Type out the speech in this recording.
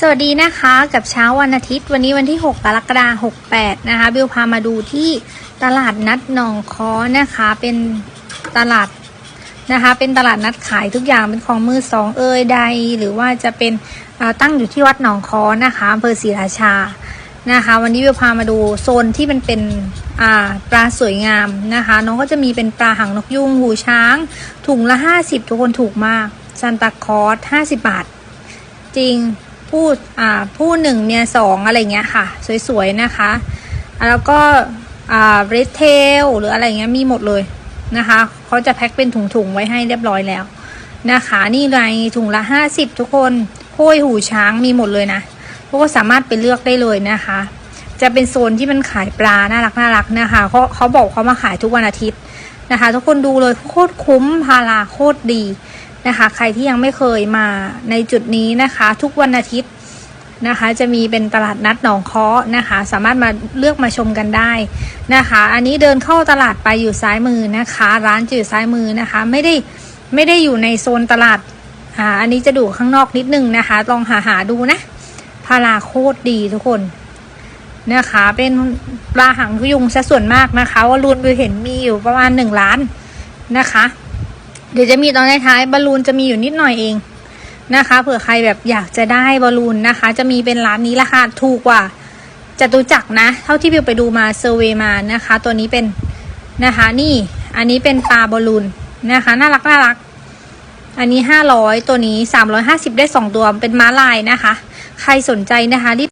สวัสดีนะคะกับเช้าวันอาทิตย์ วันนี้วันที่ 6กรกฎาคม68 นะคะ บิวพามาดูที่ตลาดนัดหนองคอนะคะ เป็นตลาดนะคะ เป็นตลาดนัดขายทุกอย่างเป็นของมือสองเอ่ยใด หรือว่าจะเป็นตั้งอยู่ที่วัดหนองคอนะคะอำเภอศรีราชานะคะ วันนี้บิวพามาดูโซนที่มันเป็นปลาสวยงามนะคะ น้องก็จะมีเป็นปลาหางนกยุงหูช้าง ถุงละ 50 ทุกคนถูกมากซันตาคอร์ส50 บาท จริง พูดอ่าผู้หนึ่งเนี่ยสองอะไรเงี้ยค่ะ สวยๆนะคะ แล้วก็อ่าเรดเทลหรืออะไรเงี้ยมีหมดเลยนะคะเขาจะแพ็คเป็นถุงๆไว้ให้เรียบร้อยแล้วนะคะ นี่ไรถุงละห้าสิบทุกคนโห้ยหูช้างมีหมดเลยนะพวกก็สามารถไปเลือกได้เลยนะคะ จะเป็นโซนที่มันขายปลาน่ารักน่ารักนะคะเขาเขาบอกเขามาขายทุกวันอาทิตย์นะคะ ทุกคนดูเลยโคตรคุ้มพาราโคตรดี นะคะ ใครที่ยังไม่เคยมาในจุดนี้นะคะ ทุกวันอาทิตย์นะคะ จะมีเป็นตลาดนัดหนองเคาะนะคะ สามารถมาเลือกมาชมกันได้นะคะ อันนี้เดินเข้าตลาดไปอยู่ซ้ายมือนะคะ ร้านจะอยู่ซ้ายมือนะคะ ไม่ได้ไม่ได้อยู่ในโซนตลาดอ่าอันนี้จะดูข้างนอกนิดนึงนะคะ ลองหาหาดูนะพาราโคตรดีทุกคนนะคะ เป็นปลาหางยุงซะส่วนมากนะคะ ว่ารุนไปเห็นมีอยู่ประมาณหนึ่งล้านนะคะ เดี๋ยวจะมีตอนท้ายบอลลูนจะมีอยู่นิดหน่อยเองนะคะเผื่อใครแบบอยากจะได้บอลลูนนะคะ จะมีเป็นร้านนี้ราคาถูกกว่าจตุจักรนะ เท่าที่บิวไปดูมาเซอร์เวมานะคะ ตัวนี้เป็นนะคะนี่อันนี้เป็นปลาบอลลูนนะคะน่ารักน่ารัก อันนี้ห้าร้อยตัวนี้สามร้อยห้าสิบได้สองตัวเป็นม้าลายนะคะ ใครสนใจนะคะรีบ